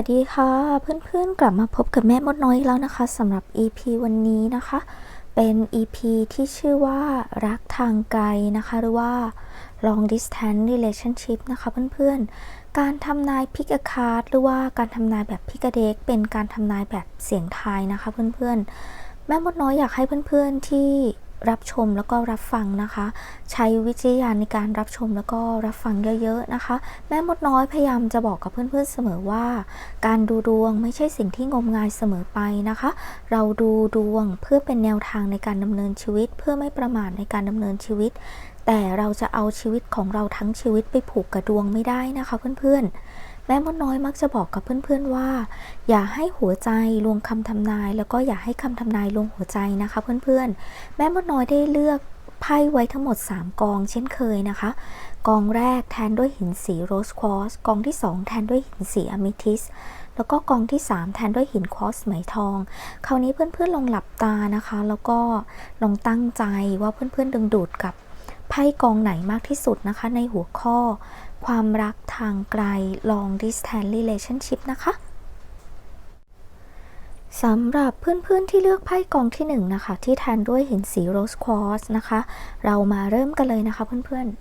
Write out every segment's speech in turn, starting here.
วัสดีค่ะเพื่อนๆกลับมาพบกับแม่มดน้อยแล้วนะคะสำหรับ EP วันนี้นะคะ เป็น EP ที่ชื่อว่ารักทางไกลนะคะ หรือว่า long distance relationship นะคะเพื่อนๆ การทำนายพิก a คาร์ดหรือว่าการทำนายแบบพิก a เด็กเป็นการทำนายแบบเสียงทายนะคะเพื่อนๆ แม่มดน้อยอยากให้เพื่อนๆที่ รับชมแล้วก็รับฟังนะคะ ใช้วิจารณญาณในการรับชมแล้วก็รับฟังเยอะๆนะคะ แม่มดน้อยพยายามจะบอกกับเพื่อนๆเสมอว่า การดูดวงไม่ใช่สิ่งที่งมงายเสมอไปนะคะ เราดูดวงเพื่อเป็นแนวทางในการดำเนินชีวิต เพื่อไม่ประมาทในการดำเนินชีวิต แต่เราจะเอาชีวิตของเราทั้งชีวิตไปผูกกับดวงไม่ได้นะคะเพื่อนๆ แม่มดน้อยมักจะบอกกับเพื่อนๆว่า อย่าให้หัวใจลวงคำทำนาย แล้วก็อย่าให้คำทำนายลวงหัวใจนะคะเพื่อนๆ แม่มดน้อยได้เลือกไพ่ไว้ทั้งหมด 3 กองเช่นเคยนะคะ กองแรกแทนด้วยหินสีโรสควอสกองที่ 2 แทนด้วยหินสีอะมิทิสแล้วก็กองที่ 3 แทนด้วยหินควอสไหมทอง คราวนี้เพื่อนๆลองหลับตานะคะ แล้วก็ลองตั้งใจว่าเพื่อนๆดึงดูดกับไพ่กองไหนมากที่สุดนะคะ ในหัวข้อ ความรักทางไกล long distance relationship นะคะสำหรับเพื่อนๆที่เลือกไพ่กองที่หนึ่งนะคะ ที่แทนด้วยหินสีโรสควอสนะคะ เรามาเริ่มกันเลยนะคะเพื่อนๆ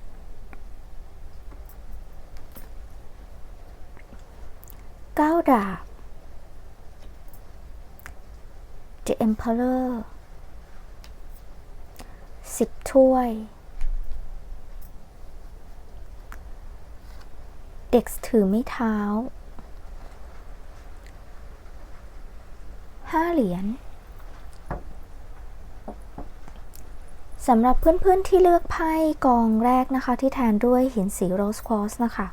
เก้าดาบ The Emperor สิบถ้วย ด็กถือไม้เท้าห้าเหรียญสำหรับเพื่อนๆที่เลือกไพ่กองแรกนะคะ ที่แทนด้วยหินสีโรสควอสนะคะ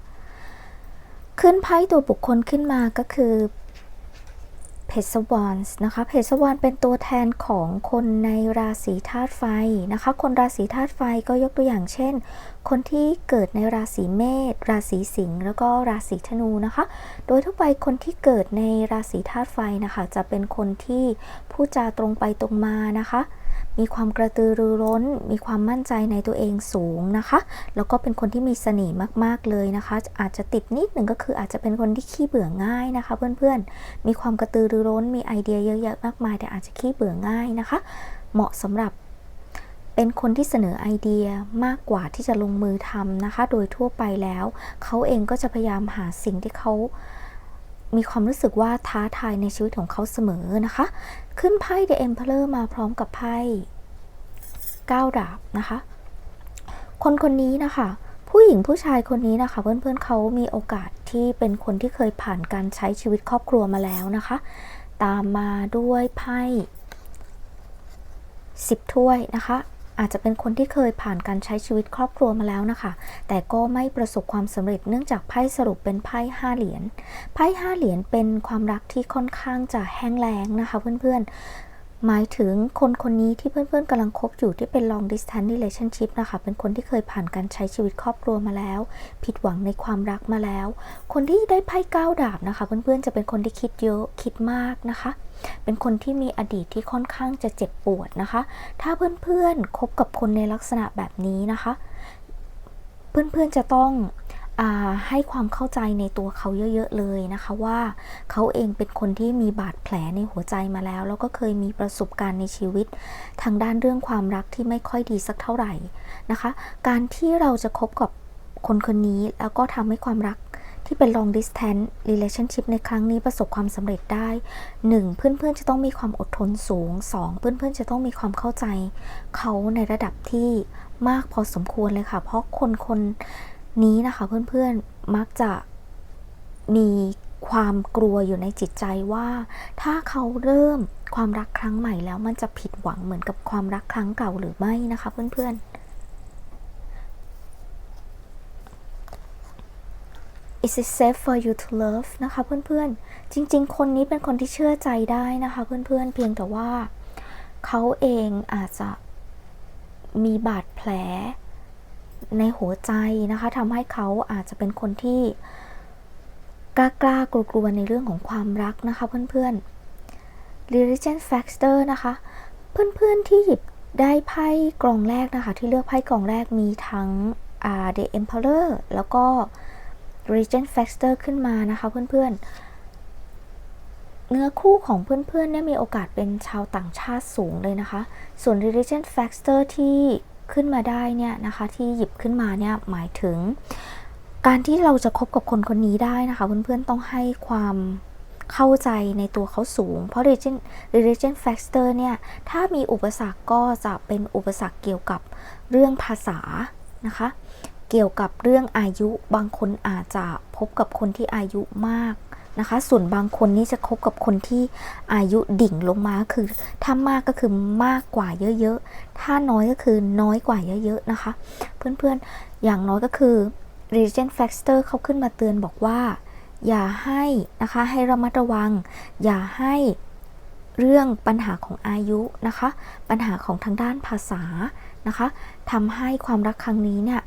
ขึ้นไพ่ตัวบุคคลขึ้นมาก็คือ เพชรวานส์นะคะเพจสวานเป็นตัวแทนของคนในราศีธาตุไฟนะคะ คนราศีธาตุไฟก็ยกตัวอย่างเช่น คนที่เกิดในราศีเมษราศีสิงห์แล้วก็ราศีธนูนะคะ โดยทั่วไปคนที่เกิดในราศีธาตุไฟนะคะ จะเป็นคนที่พูดจาตรงไปตรงมานะคะ มีความกระตือรือร้น มีความมั่นใจในตัวเองสูงนะคะ แล้วก็เป็นคนที่มีเสน่ห์มากๆเลยนะคะ อาจจะติดนิดหนึ่งก็คืออาจจะเป็นคนที่ขี้เบื่อง่ายนะคะ เพื่อนๆ มีความกระตือรือร้น มีไอเดียเยอะแยะมากมาย แต่อาจจะขี้เบื่อง่ายนะคะ เหมาะสำหรับเป็นคนที่เสนอไอเดียมากกว่าที่จะลงมือทำนะคะ โดยทั่วไปแล้ว เขาเองก็จะพยายามหาสิ่งที่เขา มีความรู้สึกว่าท้าทายในชีวิตของเขาเสมอนะคะ ขึ้นไพ่ The Emperor มาพร้อมกับไพ่9ดาบนะคะ คนคนนี้นะคะ ผู้หญิงผู้ชายคนนี้นะคะ เพื่อนๆเขามีโอกาสที่เป็นคนที่เคยผ่านการใช้ชีวิตครอบครัวมาแล้วนะคะ ตามมาด้วยไพ่10ถ้วยนะคะ อาจจะเป็นคนที่เคยผ่านการใช้ชีวิตครอบครัวมาแล้วนะคะ แต่ก็ไม่ประสบความสำเร็จเนื่องจากไพ่สรุปเป็นไพ่ห้าเหรียญ ไพ่ห้าเหรียญเป็นความรักที่ค่อนข้างจะแห้งแล้งนะคะเพื่อนๆ หมายถึงคนคนนี้ที่เพื่อนๆกำลังคบอยู่ที่เป็น long distance relationship นะคะ เป็นคนที่เคยผ่านการใช้ชีวิตครอบครัวมาแล้ว ผิดหวังในความรักมาแล้ว คนที่ได้ไพ่เก้าดาบนะคะ เพื่อนๆจะเป็นคนที่คิดเยอะคิดมากนะคะ เป็นคนที่มีอดีตที่ค่อนข้างจะเจ็บปวดนะคะ ถ้าเพื่อนๆคบกับคนในลักษณะแบบนี้นะคะ เพื่อนๆจะต้อง ให้ความเข้าใจในตัวเขาเยอะ ๆ เลยนะคะว่าเขาเองเป็นคนที่มีบาดแผลในหัวใจมาแล้ว แล้วก็เคยมีประสบการณ์ในชีวิต ทางด้านเรื่องความรักที่ไม่ค่อยดีสักเท่าไหร่นะคะ การที่เราจะคบกับคนคนนี้แล้วก็ทำให้ความรักที่เป็น long distance relationship ในครั้งนี้ประสบความสำเร็จได้ 1. เพื่อนๆจะต้องมีความอดทนสูง 2. เพื่อนๆจะต้องมีความเข้าใจ เขาในระดับที่มากพอสมควรเลยค่ะ เพราะคนคน นี้นะคะเพื่อนๆมักจะมีความกลัวอยู่ในจิตใจว่า ถ้าเขาเริ่มความรักครั้งใหม่แล้วมันจะผิดหวังเหมือนกับความรักครั้งเก่าหรือไม่นะคะเพื่อนๆ Is it safe for you to love นะคะเพื่อนๆ จริงๆ คนนี้เป็นคนที่เชื่อใจได้นะคะเพื่อนๆ เพียงแต่ว่าเขาเองอาจจะมีบาดแผล ในหัวใจนะคะทำให้เขาอาจจะเป็นคนที่กล้ากล้ากลัวในเรื่องของความรักนะคะเพื่อน ๆ Religion Factor นะคะ เพื่อนๆที่หยิบได้ไพ่กล่องแรกนะคะ ที่เลือกไพ่กล่องแรกมีทั้ง The Emperor แล้วก็ Religion Factor ขึ้นมานะคะเพื่อนๆ เนื้อคู่ของเพื่อนๆเนี่ยมีโอกาสเป็นชาวต่างชาติสูงเลยนะคะ ส่วน religion factor ที่ ขึ้นมาได้เนี่ยนะคะที่หยิบขึ้นมาเนี่ยหมายถึง การที่เราจะคบกับคนคนนี้ได้นะคะเพื่อนๆต้องให้ความเข้าใจในตัวเขาสูง เพราะ religion religion factor เนี่ยถ้ามีอุปสรรคก็จะเป็นอุปสรรคเกี่ยวกับเรื่องภาษานะคะ เกี่ยวกับเรื่องอายุบางคนอาจจะพบกับคนที่อายุมาก นะคะ ส่วนบางคนนี่จะคบกับคนที่อายุดิ่งลงมาคือ ถ้ามากก็คือมากกว่าเยอะๆ ถ้าน้อยก็คือน้อยกว่าเยอะๆนะคะ เพื่อนๆ อย่างน้อยก็คือ region factor เขาขึ้นมาเตือนบอกว่า อย่าให้นะคะให้ระมัดระวัง อย่าให้เรื่องปัญหาของอายุนะคะ ปัญหาของทางด้านภาษานะคะทำให้ความรักครั้งนี้เนี่ย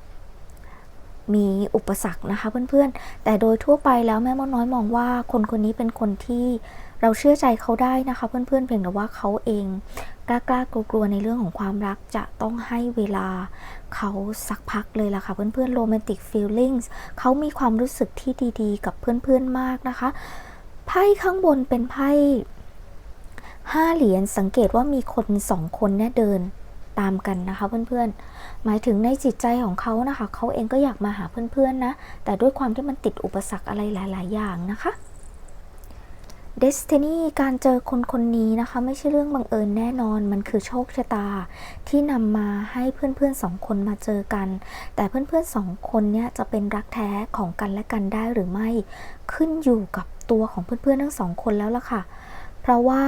มีอุปสรรคนะคะเพื่อนๆ แต่โดยทั่วไปแล้วแม่มดน้อยมองว่าคนคนนี้เป็นคนที่เราเชื่อใจเขาได้นะคะเพื่อนๆเพียงแต่ว่าเขาเองกล้ากล้ากลัวๆในเรื่องของความรักจะต้องให้เวลาเขาสักพักเลยล่ะค่ะเพื่อนๆโรแมนติกฟีลลิ่งเขามีความรู้สึกที่ดีๆ กับเพื่อนๆมากนะคะ ไพ่ข้างบนเป็นไพ่ห้าเหรียญสังเกตว่ามีคนสองคนเนี่ยเดิน ตามกันนะคะเพื่อนๆ หมายถึงในจิตใจของเขานะคะ เขาเองก็อยากมาหาเพื่อนๆนะ แต่ด้วยความที่มันติดอุปสรรคอะไรหลาย ๆ อย่างนะคะ Destiny การเจอคนคนนี้นะคะ ไม่ใช่เรื่องบังเอิญแน่นอน มันคือโชคชะตา ที่นำมาให้เพื่อนๆสองคนมาเจอกัน แต่เพื่อนๆสองคนเนี่ยจะเป็นรักแท้ของกันและกันได้หรือไม่ ขึ้นอยู่กับตัวของเพื่อนๆทั้งสองคนแล้วล่ะค่ะ เพราะว่า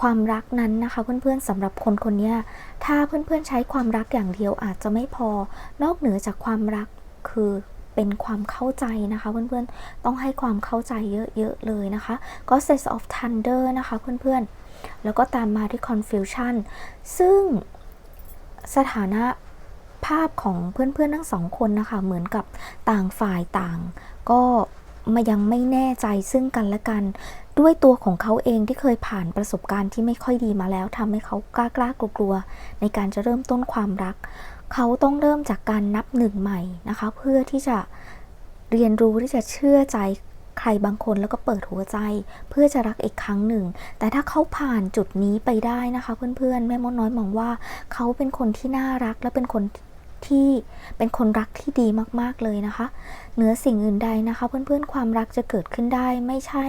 ความรักนั้นนะคะเพื่อนๆสำหรับคนคนนี้ถ้าเพื่อนๆใช้ความรักอย่างเดียวอาจจะไม่พอ นอกเหนือจากความรักคือเป็นความเข้าใจนะคะเพื่อนๆต้องให้ความเข้าใจเยอะๆเลยนะคะ Goddess of Thunder นะคะเพื่อนๆ แล้วก็ตามมาที่ Confusion ซึ่งสถานะภาพของเพื่อนๆทั้งสองคนนะคะเหมือนกับต่างฝ่ายต่าง ก็ มายังไม่แน่ใจซึ่งกันและกัน ด้วยตัวของเขาเองที่เคยผ่านประสบการณ์ที่ไม่ค่อยดีมาแล้วทำให้เขากล้ากล้ากลัวๆในการจะเริ่มต้นความรัก เขาต้องเริ่มจากการนับหนึ่งใหม่นะคะ เพื่อที่จะเรียนรู้ที่จะเชื่อใจใครบางคนแล้วก็เปิดหัวใจ เพื่อจะรักอีกครั้งหนึ่ง แต่ถ้าเขาผ่านจุดนี้ไปได้นะคะ เพื่อนๆแม่มดน้อยมองว่า เขาเป็นคนที่น่ารักและเป็นคน ที่เป็นคนรักที่ดีมากๆเลยนะคะ เหนือสิ่งอื่นใดนะคะ เพื่อนๆความรักจะเกิดขึ้นได้ไม่ใช่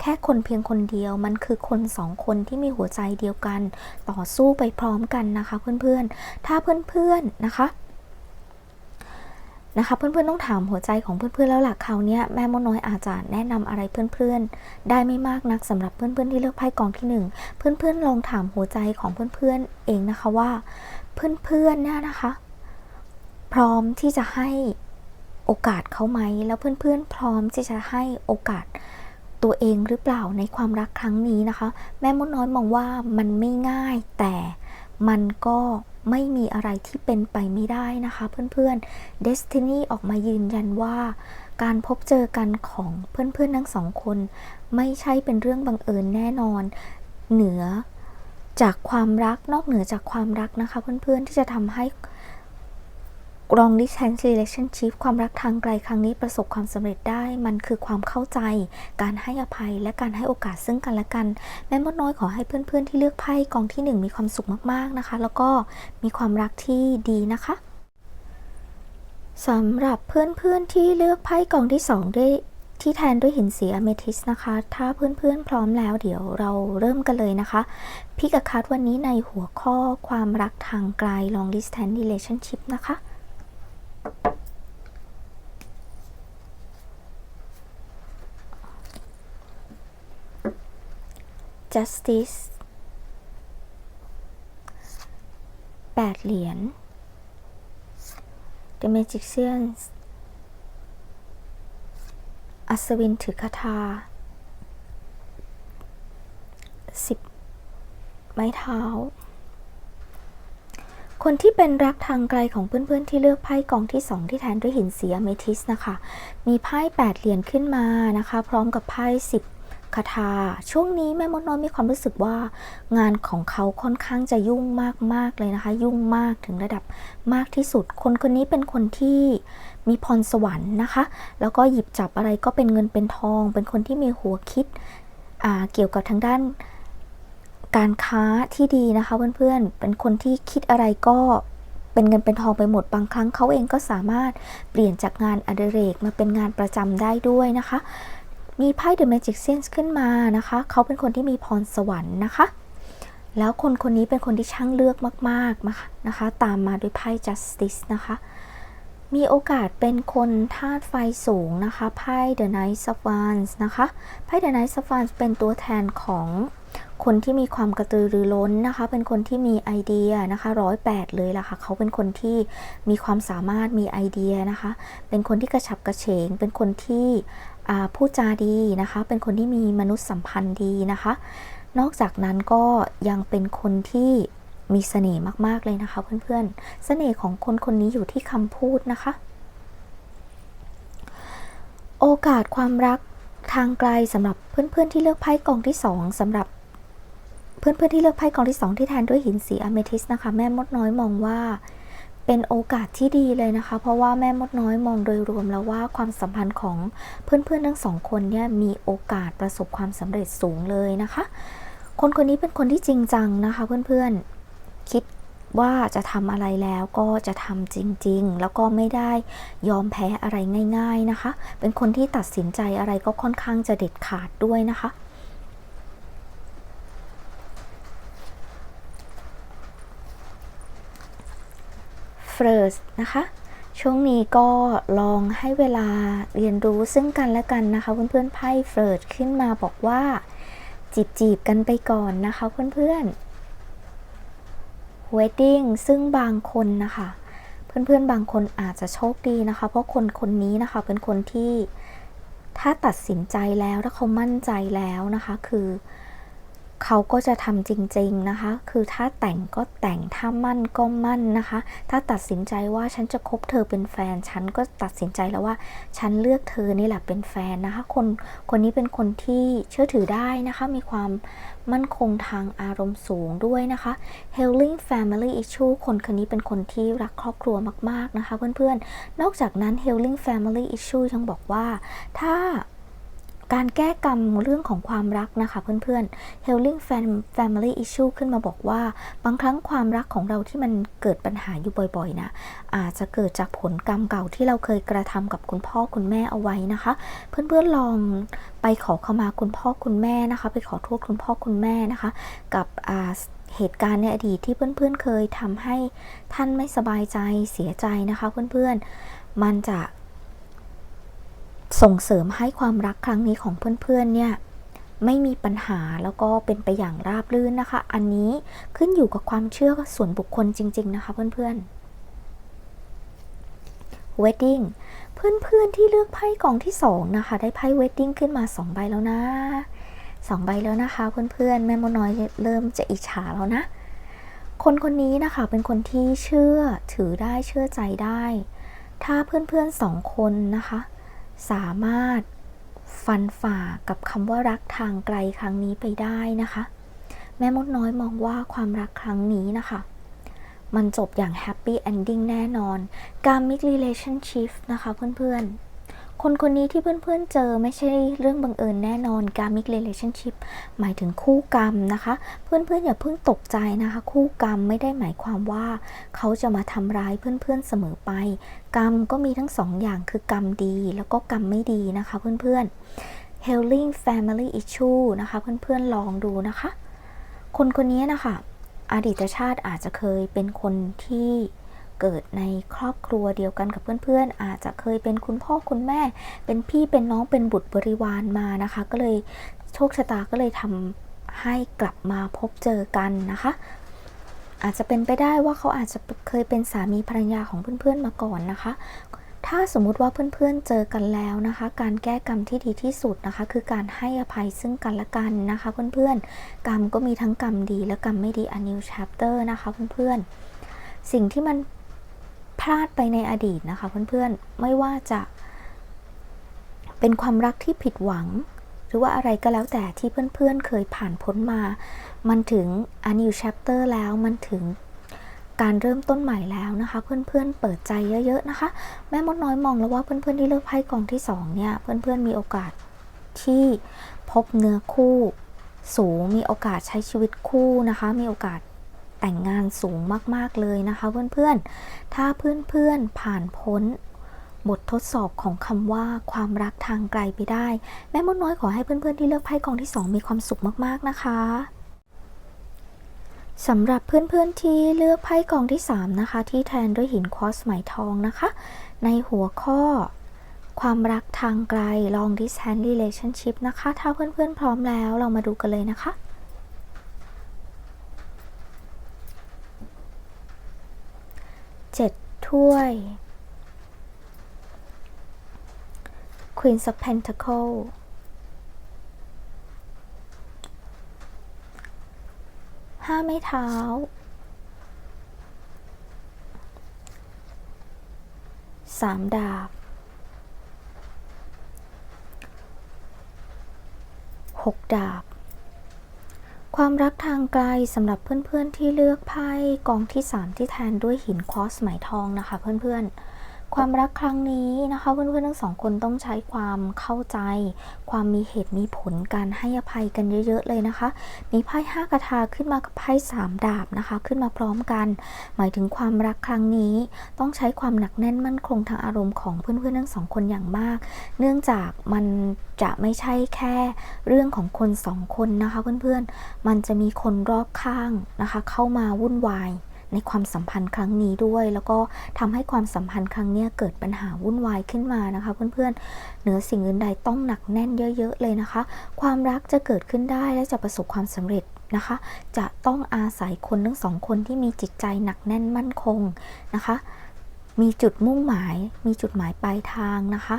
แค่คนเพียงคนเดียว มันคือคนสองคนที่มีหัวใจเดียวกัน ต่อสู้ไปพร้อมกันนะคะ เพื่อนๆ ถ้าเพื่อนๆนะคะนะคะเพื่อนๆต้องถามหัวใจของเพื่อนๆแล้วล่ะคราวนี้แม่มดน้อยอาจจะแนะนำอะไรเพื่อนๆ ได้ไม่มากนักสำหรับเพื่อนๆที่เลือกไพ่กองที่หนึ่งเพื่อนๆลองถามหัวใจของเพื่อนๆเองนะคะว่า เพื่อนๆเนี่ยนะคะ พร้อมที่จะให้โอกาสเขาไหม แล้วเพื่อนๆ พร้อมที่จะให้โอกาสตัวเองหรือเปล่าในความรักครั้งนี้นะคะ แม่มดน้อยมองว่ามันไม่ง่ายแต่มันก็ไม่มีอะไรที่เป็นไปไม่ได้นะคะ เพื่อนๆ Destiny ออกมายืนยันว่า การพบเจอกันของเพื่อนๆทั้งสองคน ไม่ใช่เป็นเรื่องบังเอิญแน่นอน เหนือจากความรักนอกเหนือจากความรักนะคะ เพื่อนๆที่จะทำให้ long distance relationship ความรักทางไกลครั้งนี้ประสบความสำเร็จได้ มันคือความเข้าใจ การให้อภัยและการให้โอกาสซึ่งกันและกัน แม่มดน้อยขอให้เพื่อนๆที่เลือกไพ่กองที่ 1 มีความสุขมากๆนะคะ แล้วก็มีความรักที่ดีนะคะสำหรับเพื่อนๆที่เลือกไพ่กองที่ 2 ด้วยที่แทนด้วยหินสีอเมทิสนะคะ ถ้าเพื่อนๆพร้อมแล้ว เดี๋ยวเราเริ่มกันเลยนะคะพี่กับคัดวันนี้ในหัวข้อความรักทางไกล long distance relationship นะคะ justice แปดเหรียญ the magician อัศวินถือคาถาสิบไม้เท้า คนที่เป็นรักทางไกลของเพื่อนๆ ที่เลือกไพ่กองที่ 2 ที่แทนด้วยหินสีอเมทิสนะคะ มีไพ่8เหรียญขึ้นมานะคะ พร้อมกับไพ่10คาถาช่วงนี้แม่มดน้อยมีความรู้สึกว่างานของเขาค่อนข้างจะยุ่งมากๆเลยนะคะ ยุ่งมากถึงระดับมากที่สุด คนคนนี้เป็นคนที่มีพรสวรรค์นะคะ แล้วก็หยิบจับอะไรก็เป็นเงินเป็นทอง เป็นคนที่มีหัวคิดเกี่ยวกับทางด้าน การค้าที่ดีนะคะเพื่อนๆ เป็นคนที่คิดอะไรก็เป็นเงินเป็นทองไปหมดบางครั้งเขาเองก็สามารถเปลี่ยนจากงานอดิเรกมาเป็นงานประจำได้ด้วยนะคะ มีไพ่ The Magic Sense ขึ้นมานะคะ เขาเป็นคนที่มีพรสวรรค์นะคะ แล้วคนคนนี้เป็นคนที่ช่างเลือกมากๆนะคะ ตามมาด้วยไพ่ Justice นะคะมีโอกาสเป็นคนธาตุไฟสูงนะคะ ไพ่ The Knight of Wands นะคะ ไพ่ The Knight of Wands เป็นตัวแทนของ คนที่มีความกระตือรือร้นนะคะ เป็นคนที่มีไอเดียนะคะร้อยแปดเลยล่ะค่ะ เขาเป็นคนที่มีความสามารถมีไอเดียนะคะ เป็นคนที่กระฉับกระเฉง เป็นคนที่พูดจาดีนะคะ เป็นคนที่มีมนุษยสัมพันธ์ดีนะคะ นอกจากนั้นก็ยังเป็นคนที่มีเสน่ห์มากๆเลยนะคะ เพื่อนๆ เสน่ห์ของคนคนนี้อยู่ที่คำพูดนะคะ โอกาสความรักทางไกลสำหรับเพื่อนๆที่เลือกไพ่กองที่ 2สำหรับ เพื่อนๆที่เลือกไพ่กองที่ 2 ที่แทนด้วยหินสีอะเมทิสนะคะ แม่มดน้อยมองว่าเป็นโอกาสที่ดีเลยนะคะ เพราะว่าแม่มดน้อยมองโดยรวมแล้วว่าความสัมพันธ์ของเพื่อนๆทั้งสองคนเนี่ยมีโอกาสประสบความสำเร็จสูงเลยนะคะ คนคนนี้เป็นคนที่จริงจังนะคะ เพื่อนๆคิดว่าจะทำอะไรแล้วก็จะทำจริงๆ แล้วก็ไม่ได้ยอมแพ้อะไรง่าย ๆนะคะ เป็นคนที่ตัดสินใจอะไรก็ค่อนข้างจะเด็ดขาดด้วยนะคะ First นะคะ ช่วงนี้ก็ลองให้เวลาเรียนรู้ซึ่งกันและกันนะคะ เพื่อนๆไพ่ First ขึ้นมาบอกว่า จีบจีบกันไปก่อนนะคะเพื่อนๆ Wedding ซึ่งบางคนนะคะ เพื่อนๆบางคนอาจจะโชคดีนะคะ เพราะคนคนนี้นะคะเป็นคนที่ถ้าตัดสินใจแล้วถ้าเขามั่นใจแล้วนะคะ คือเเขาก็จะทำจริงๆนะคะ คือถ้าแต่งก็แต่ง ถ้ามั่นก็มั่นนะคะ ถ้าตัดสินใจว่าฉันจะคบเธอเป็นแฟน ฉันก็ตัดสินใจแล้วว่า ฉันเลือกเธอนี่แหละเป็นแฟนนะคะ คนคนนี้เป็นคนที่เชื่อถือได้นะคะ มีความมั่นคงทางอารมณ์สูงด้วยนะคะ healing family issue คนคนนี้เป็นคนที่รักครอบครัวมากๆนะคะ เพื่อนๆ นอกจากนั้น healing family issue ยังบอกว่า ถ้า การแก้กรรมเรื่องของความรักนะคะเพื่อนๆ Healing Family Issue ขึ้นมาบอกว่า บางครั้งความรักของเราที่มันเกิดปัญหาอยู่บ่อยๆนะอาจจะเกิดจากผลกรรมเก่าที่เราเคยกระทำกับคุณพ่อคุณแม่เอาไว้นะคะ เพื่อนๆลองไปขอเข้ามาคุณพ่อคุณแม่นะคะ ไปขอโทษคุณพ่อคุณแม่นะคะ กับอาเหตุการณ์ในอดีตที่เพื่อนๆ เคยทำให้ท่านไม่สบายใจเสียใจนะคะ เพื่อนๆ มันจะ ส่งเสริมให้ความรักครั้งนี้ของเพื่อนๆเนี่ยไม่มีปัญหาแล้วก็เป็นไปอย่างราบรื่นนะคะ อันนี้ขึ้นอยู่กับความเชื่อส่วนบุคคลจริง ๆ นะคะเพื่อนๆ wedding เพื่อนๆที่เลือกไพ่กองที่ 2 นะคะ ได้ไพ่ wedding ขึ้นมา 2 ใบแล้วนะ2ใบแล้วนะคะ เพื่อนๆ แม่มน้อยเริ่มจะอิจฉาแล้วนะ คนคนนี้นะคะเป็นคนที่เชื่อถือได้เชื่อใจได้ ถ้าเพื่อนๆสองคนนะคะ สามารถฟันฝ่ากับคำว่ารักทางไกลครั้งนี้ไปได้นะคะ แม่มดน้อยมองว่าความรักครั้งนี้นะคะ มันจบอย่างแฮปปี้เอนดิ้งแน่นอนการมิกรีเลชั่นชิฟนะคะเพื่อนๆ คนคนนี้ที่เพื่อนๆเจอไม่ใช่เรื่องบังเอิญแน่นอนการมิกเรลชั่นชิพหมายถึงคู่กรรมนะคะ เพื่อนๆอย่าเพิ่งตกใจนะคะ คู่กรรมไม่ได้หมายความว่า เขาจะมาทำร้ายเพื่อนๆเสมอไป กรรมก็มีทั้งสองอย่างคือกรรมดี แล้วก็กรรมไม่ดีนะคะเพื่อนๆ Healing Family Issue นะคะ เพื่อนๆลองดูนะคะ คนคนนี้นะคะอดีตชาติอาจจะเคยเป็นคนที่ เกิดในครอบครัวเดียวกันกับเพื่อนๆ อาจจะเคยเป็นคุณพ่อคุณแม่ เป็นพี่เป็นน้องเป็นบุตรบริวารมานะคะ ก็เลยโชคชะตาก็เลยทำให้กลับมาพบเจอกันนะคะอาจจะเป็นไปได้ว่าเขาอาจจะเคยเป็นสามีภรรยาของเพื่อนๆมาก่อนนะคะ ถ้าสมมุติว่าเพื่อนๆเจอกันแล้วนะคะ การแก้กรรมที่ดีที่สุดนะคะ คือการให้อภัยซึ่งกันและกันนะคะ เพื่อนๆ กรรมก็มีทั้งกรรมดีและกรรมไม่ดี a new chapter นะคะเพื่อนๆ สิ่งที่มัน พลาดไปในอดีตนะคะเพื่อนๆ ไม่ว่าจะ เป็นความรักที่ผิดหวัง หรือว่าอะไรก็แล้วแต่ที่เพื่อนๆ เคยผ่านพ้นมา มันถึง a new chapter แล้วมันถึงการเริ่มต้นใหม่แล้วนะคะ เพื่อนๆ เปิดใจเยอะๆนะคะ แม่มดน้อยมองแล้วว่าเพื่อนๆที่เลือกไพ่กองที่2เนี่ยเพื่อนๆมีโอกาสที่พบเนื้อคู่สูงมีโอกาสใช้ชีวิตคู่นะคะ มีโอกาส แต่งงานสูงมากๆเลยนะคะเพื่อนๆ ถ้าเพื่อนๆผ่านพ้น บททดสอบของคำว่าความรักทางไกลไปได้ แม่มดน้อยขอให้เพื่อนๆที่เลือกไพ่กองที่ 2 มีความสุขมากๆนะคะสำหรับเพื่อนๆที่เลือกไพ่กองที่ 3 นะคะ ที่แทนด้วยหินควอสไหมทองนะคะ ในหัวข้อความรักทางไกล long distance relationship นะคะ ถ้าเพื่อนๆพร้อมแล้วเรามาดูกันเลยนะคะ เจ็ดถ้วย Queen of Pentacle ห้าไม้เท้า สามดาบหกดาบ ความรักทางไกลสำหรับเพื่อนๆที่เลือกไพ่กองที่ 3 ที่แทนด้วยหินคอสไหมทองนะคะ เพื่อนๆ ความรักครั้งนี้นะคะเพื่อนๆทั้งสองคนต้องใช้ความเข้าใจ ความมีเหตุมีผลการให้อภัยกันเยอะๆเลยนะคะ มีไพ่ห้ากระทาขึ้นมากับไพ่สามดาบนะคะ ขึ้นมาพร้อมกัน หมายถึงความรักครั้งนี้ ต้องใช้ความหนักแน่นมั่นคงทางอารมณ์ของเพื่อนๆทั้งสองคนอย่างมาก เนื่องจากมันจะไม่ใช่แค่เรื่องของคนสองคนนะคะเพื่อนๆมันจะมีคนรอบข้างนะคะ เข้ามาวุ่นวาย ในความสัมพันธ์ครั้งนี้ด้วย แล้วก็ทำให้ความสัมพันธ์ครั้งนี้เกิดปัญหาวุ่นวายขึ้นมานะคะ เพื่อนๆเหนือสิ่งอื่นใดต้องหนักแน่นเยอะ ๆ เลยนะคะ ความรักจะเกิดขึ้นได้และจะประสบความสำเร็จนะคะ จะต้องอาศัยคนทั้งสองคนที่มีจิตใจหนักแน่นมั่นคงนะคะ มีจุดมุ่งหมาย มีจุดหมายปลายทางนะคะ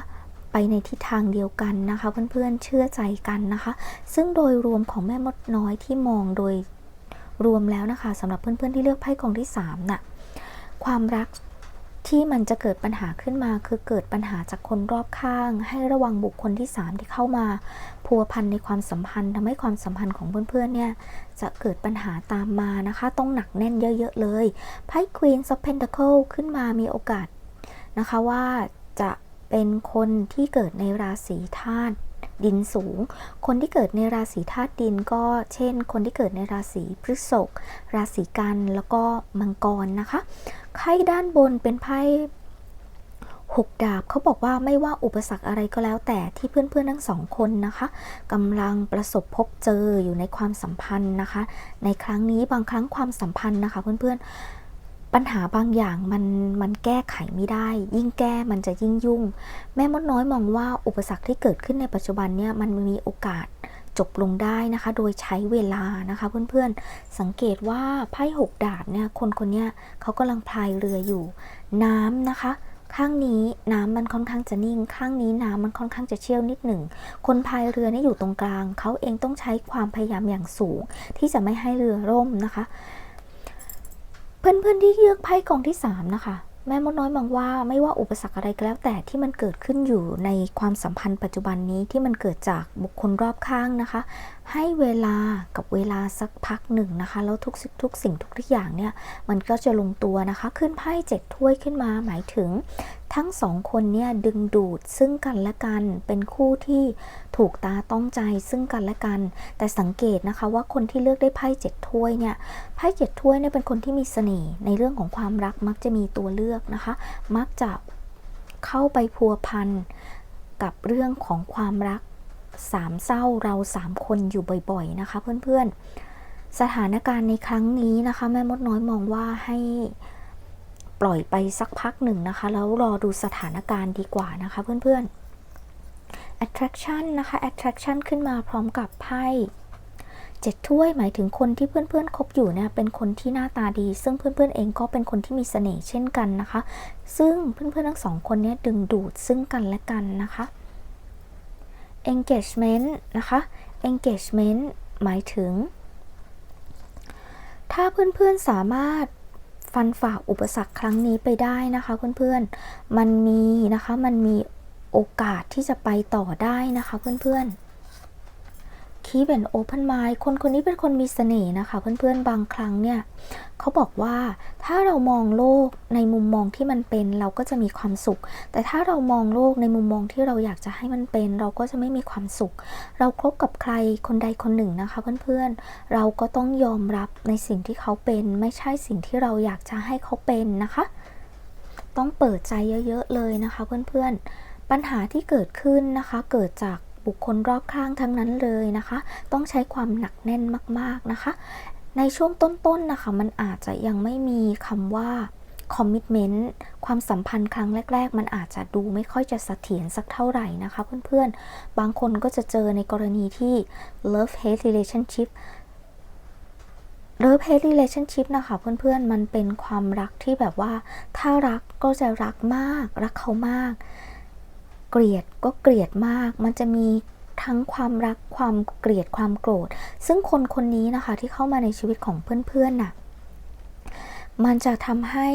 ไปในทิศทางเดียวกันนะคะ เพื่อนๆเชื่อใจกันนะคะ ซึ่งโดยรวมของแม่มดน้อยที่มองโดย รวมแล้วนะคะสำหรับเพื่อนๆที่เลือกไพ่กองที่3น่ะความรักที่มันจะเกิดปัญหาขึ้นมา คือเกิดปัญหาจากคนรอบข้าง ให้ระวังบุคคลที่ 3 ที่เข้ามาพัวพันในความสัมพันธ์ทำให้ความสัมพันธ์ของเพื่อนๆเนี่ยจะเกิดปัญหาตามมานะคะ ต้องหนักแน่นเยอะๆเลยไพ่ Queen of Pentacle ขึ้นมามีโอกาสนะคะว่าจะเป็นคนที่เกิดในราศีธาตุ ดินสูง คนที่เกิดในราศีธาตุดินก็เช่น คนที่เกิดในราศีพฤษภราศีกันแล้วก็มังกรนะคะไพ่ด้านบนเป็นไพ่หกดาบเขาบอกว่าไม่ว่าอุปสรรคอะไรก็แล้วแต่ที่เพื่อนๆทั้งสองคนนะคะกำลังประสบพบเจออยู่ในความสัมพันธ์นะคะ ในครั้งนี้บางครั้งความสัมพันธ์นะคะ เพื่อนๆ ปัญหาบางอย่างมันมันแก้ไขไม่ได้ ยิ่งแก้มันจะยิ่งยุ่ง แม่มดน้อยมองว่าอุปสรรคที่เกิดขึ้นในปัจจุบันเนี่ยมันมีโอกาสจบลงได้นะคะ โดยใช้เวลานะคะ เพื่อนๆ สังเกตว่าไพ่หกดาบเนี่ยคนคนนี้เขากำลังพายเรืออยู่ น้ำนะคะ ข้างนี้น้ำมันค่อนข้างจะนิ่ง ข้างนี้น้ำมันค่อนข้างจะเชี่ยวนิดหนึ่ง คนพายเรือนี่อยู่ตรงกลาง เขาเองต้องใช้ความพยายามอย่างสูง ที่จะไม่ให้เรือร่มนะคะ เพื่อนๆที่เลือกไพ่กองที่ 3 นะคะ แม่มดน้อยมองว่าไม่ว่าอุปสรรคอะไรก็แล้วแต่ที่มันเกิดขึ้นอยู่ในความสัมพันธ์ปัจจุบันนี้ที่มันเกิดจากบุคคลรอบข้างนะคะ ให้เวลากับเวลาสักพักหนึ่งนะคะ แล้วทุกสิ่งทุกสิ่งทุกอย่างเนี่ยมันก็จะลงตัวนะคะ ขึ้นไพ่เจ็ดถ้วยขึ้นมาหมายถึง ทั้งสองคนเนี่ยดึงดูดซึ่งกันและกัน เป็นคู่ที่ถูกตาต้องใจซึ่งกันและกัน แต่สังเกตนะคะว่าคนที่เลือกได้ไพ่เจ็ดถ้วยเนี่ยไพ่เจ็ดถ้วยเนี่ยเป็นคนที่มีเสน่ห์ในเรื่องของความรักมักจะมีตัวเลือกนะคะ มักจะเข้าไปพัวพันกับเรื่องของความรักสามเศร้าเราสามคนอยู่บ่อยๆนะคะเพื่อนๆสถานการณ์ในครั้งนี้นะคะ แม่มดน้อยมองว่าให้ ปล่อยไปสักพักหนึ่งนะคะ แล้วรอดูสถานการณ์ดีกว่านะคะเพื่อนๆ attraction นะคะ attraction ขึ้นมาพร้อมกับไพ่เจ็ดถ้วยหมายถึงคนที่เพื่อนๆคบอยู่เนี่ยเป็นคนที่หน้าตาดี ซึ่งเพื่อนๆเองก็เป็นคนที่มีเสน่ห์เช่นกันนะคะ ซึ่งเพื่อนๆทั้งสองคนเนี่ยดึงดูดซึ่งกันและกันนะคะ engagement นะคะ engagement หมายถึง ถ้าเพื่อนๆสามารถ ฟันฝ่าอุปสรรคครั้งนี้ไปได้นะคะเพื่อนๆ มันมีนะคะ มันมีโอกาสที่จะไปต่อได้นะคะเพื่อนๆ keep an open mind คนคนนี้เป็นคนมีเสน่ห์นะคะ เพื่อนๆบางครั้งเนี่ยเขาบอกว่าถ้าเรามองโลกในมุมมองที่มันเป็นเราก็จะมีความสุข แต่ถ้าเรามองโลกในมุมมองที่เราอยากจะให้มันเป็น เราก็จะไม่มีความสุข เราคบกับใครคนใดคนหนึ่งนะคะ เพื่อนๆ เราก็ต้องยอมรับในสิ่งที่เขาเป็น ไม่ใช่สิ่งที่เราอยากจะให้เขาเป็นนะคะ ต้องเปิดใจเยอะๆเลยนะคะ เพื่อนๆปัญหาที่เกิดขึ้นนะคะ เกิดจาก บุคคลรอบข้างทั้งนั้นเลยนะคะ ต้องใช้ความหนักแน่นมากๆนะคะ ในช่วงต้นๆนะคะมันอาจจะยังไม่มีคำว่า commitment ความสัมพันธ์ครั้งแรก ๆ มันอาจจะดูไม่ค่อยจะเสถียรสักเท่าไหร่นะคะเพื่อนๆ บางคนก็จะเจอในกรณีที่ love hate relationship love hate relationship นะคะเพื่อนๆ มันเป็นความรักที่แบบว่า ถ้ารักก็จะรักมาก รักเขามาก เกลียดก็เกลียดมาก มันจะมีทั้งความรักความเกลียดความโกรธ ซึ่งคนคนนี้นะคะที่เข้ามาในชีวิตของเพื่อนๆน่ะมันจะทำให้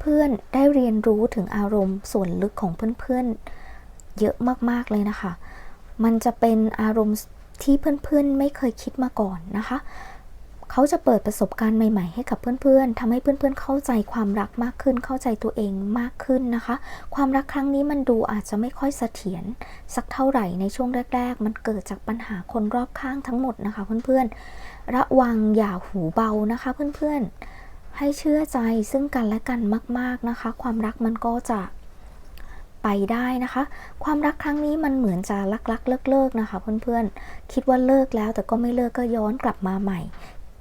เพื่อนๆได้เรียนรู้ถึงอารมณ์ส่วนลึกของเพื่อนๆ เยอะมากๆเลยนะคะ มันจะเป็นอารมณ์ที่เพื่อนๆไม่เคยคิดมาก่อนนะคะ เขาจะเปิดประสบการณ์ใหม่ ๆ ให้กับเพื่อนๆทำให้เพื่อนๆ เข้าใจความรักมากขึ้น เข้าใจตัวเองมากขึ้นนะคะ ความรักครั้งนี้มันดูอาจจะไม่ค่อยเสถียรสักเท่าไหร่ในช่วงแรก ๆ มันเกิดจากปัญหาคนรอบข้างทั้งหมดนะคะ เพื่อนๆ ระวังอย่าหูเบานะคะเพื่อนๆ ให้เชื่อใจซึ่งกันและกันมาก ๆนะคะ ความรักมันก็จะไปได้นะคะ ความรักครั้งนี้มันเหมือนจะลักๆเลิกๆนะคะ เพื่อนๆ คิดว่าเลิกแล้วแต่ก็ไม่เลิกก็ย้อนกลับมาใหม่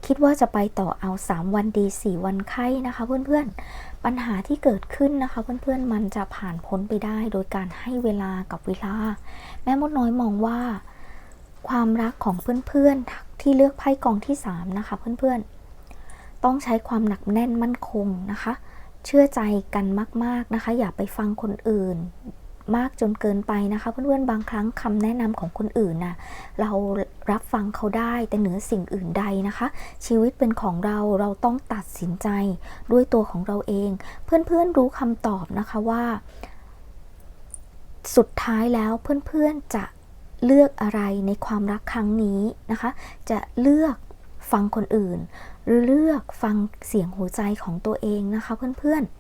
คิดว่าจะไปต่อเอา 3 วันดี 4 วันไข้นะคะเพื่อนๆ ปัญหาที่เกิดขึ้นนะคะ เพื่อนๆ มันจะผ่านพ้นไปได้โดยการให้เวลากับเวลา แม่มดน้อยมองว่า ความรักของเพื่อนๆ ที่เลือกไพ่กองที่ 3 นะคะ เพื่อนๆ ต้องใช้ความหนักแน่นมั่นคงนะคะ เชื่อใจกันมากๆนะคะ อย่าไปฟังคนอื่น มากจนเกินไปนะคะ เพื่อนๆบางครั้งคำแนะนำของคนอื่นน่ะเรารับฟังเขาได้แต่เหนือสิ่งอื่นใดนะคะ ชีวิตเป็นของเราเราต้องตัดสินใจด้วยตัวของเราเอง เพื่อนๆรู้คำตอบนะคะว่า สุดท้ายแล้วเพื่อนๆจะเลือกอะไรในความรักครั้งนี้นะคะ จะเลือกฟังคนอื่น หรือเลือกฟังเสียงหัวใจของตัวเองนะคะ เพื่อนๆ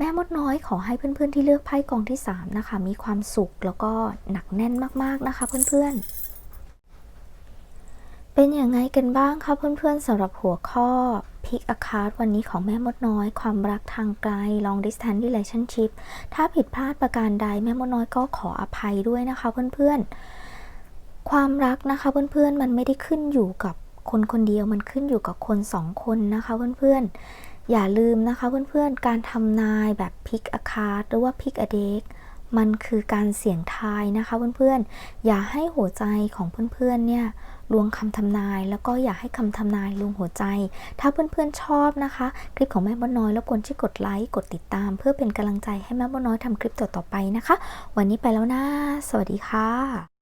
แม่มดน้อยขอให้เพื่อนๆที่เลือกไพ่กองที่ 3 นะคะ มีความสุขแล้วก็หนักแน่นมากๆนะคะ เพื่อนๆ เป็นอย่างไงกันบ้างคะเพื่อนๆสำหรับหัวข้อ Pick a card วันนี้ของแม่มดน้อย ความรักทางไกล long distance relationship ถ้าผิดพลาดประการใดแม่มดน้อยก็ขออภัยด้วยนะคะเพื่อนๆ ความรักนะคะเพื่อนๆมันไม่ได้ขึ้นอยู่กับคนคนเดียวมันขึ้นอยู่กับคนสองคนนะคะเพื่อนๆ อย่าลืมนะคะเพื่อนๆ การทำนายแบบ pick a card หรือว่า pick a deck มันคือการเสี่ยงทายนะคะเพื่อนๆ อย่าให้หัวใจของเพื่อนๆ เนี่ยลวงคำทำนาย แล้วก็อย่าให้คำทำนายลวงหัวใจ ถ้าเพื่อนๆ ชอบนะคะ คลิปของแม่บ้านน้อยแล้วควรช่วยกดไลค์กดติดตาม เพื่อเป็นกำลังใจให้แม่บ้านน้อยทำคลิปต่อๆไปนะคะ วันนี้ไปแล้วนะ สวัสดีค่ะ